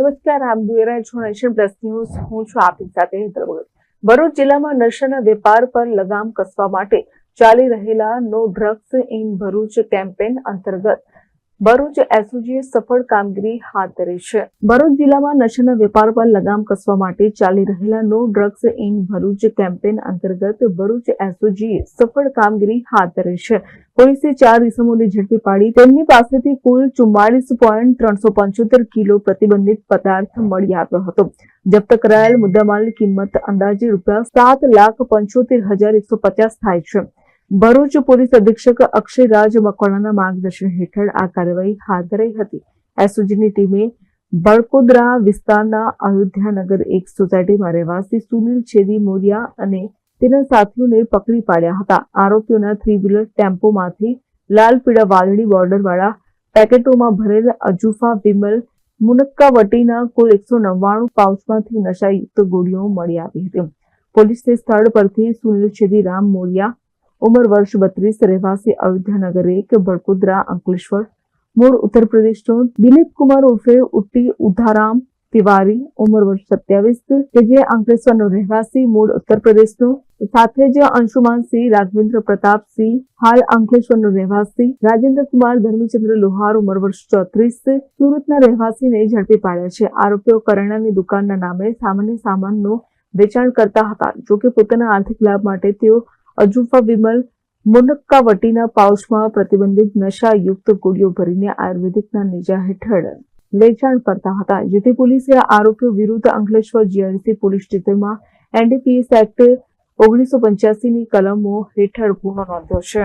નમસ્કાર આપ જોઈ રહ્યા છો નેશન પ્લસ ન્યૂઝ. હું છું આપની સાથે હેતર ભરૂચ જિલ્લામાં નશાના વેપાર પર લગામ કસવા માટે ચાલી રહેલા no drugs in Bharuch campaign અંતર્ગત ભરૂચ એસઓજીએ સફળ કામગીરી હાથ ધરી છે. ભરૂચ જિલ્લામાં નશાના વેપાર પર લગામ કસવા માટે ચાલી રહેલા no drugs in Bharuch campaign અંતર્ગત ભરૂચ એસઓજીએ સફળ કામગીરી હાથ ધરી છે. પોલીસે ચાર ઇસમોને ઝડપી પાડી તેમની પાસેથી કુલ ચુમ્માળીસ પોઈન્ટ ત્રણસો પંચોતેર કિલો પ્રતિબંધિત પદાર્થ મળી આવ્યો હતો. જપ્ત કરાયેલ મુદ્દામાલની કિંમત અંદાજે રૂપિયા સાત લાખ પંચોતેર હજાર એકસો પચાસ થાય છે. ભરૂચ પોલીસ અધિક્ષક અક્ષયરાજ મકવાણાના માર્ગદર્શન હેઠળ આ કાર્યવાહી હાથ ધરાઈ હતી. એસઓજીની ટીમે બળકોદરા વિસ્તારના અયોધ્યાનગર એક સોસાયટીમાં રહેવાસી સુનિલ છેદી મોરિયા અને તેના સાથીઓને પકડી પાડ્યા હતા. આરોપીઓના થ્રી વ્હીલર ટેમ્પોમાંથી લાલ પીળા વાદળી બોર્ડરવાળા પેકેટોમાં ભરેલ અજુફા વિમલ મુનક્કાવટીના કુલ એકસો નવ્વાણું પાઉચમાંથી નશાયુક્ત ગોળીઓ મળી આવી હતી. પોલીસે સ્થળ પરથી સુનિલ છેદી, રામ મોરિયા ઉંમર વર્ષ બત્રીસ, રહેવાસી અયોધ્યાનગર એક બળકુદરા અંકલેશ્વર. મૂળ ઉત્તર પ્રદેશનો દિલીપ કુમાર ઉર્ફે ઉટ્ટી ઉધારામ તિવારી, ઉંમર વર્ષ સત્યાવીસ, કે જે અંકલેશ્વરનો રહેવાસી, મૂળ ઉત્તર પ્રદેશનો. સાથે જ અંશુમાનસિંહ રાઘવેન્દ્ર પ્રતાપસિંહ હાલ અંકલેશ્વરનો રહેવાસી. રાજેન્દ્ર કુમાર, ધર્મીચંદ્ર લોહાર, ઉંમર વર્ષ ચોત્રીસ, સુરતના રહેવાસીને ઝડપી પાડ્યા છે. આરોપીઓ કરિયાણાની દુકાનના નામે સામાન્ય સામાનનું વેચાણ કરતા હતા, જોકે પોતાના આર્થિક લાભ માટે તેઓ અજુફા વિમલ મુનક્કાવટીના પાઉચમાં પ્રતિબંધિત નશાયુક્ત ગોળીઓ ભરીને આયુર્વેદિકના નેજા હેઠળ વેચાણ કરતા હતા, જેથી પોલીસે આરોપીઓ વિરુદ્ધ અંકલેશ્વર જીઆરસી પોલીસ સ્ટેશનમાં એનડીપીએસ એક્ટ ઓગણીસો પંચ્યાસીની કલમો હેઠળ ગુનો નોંધ્યો છે.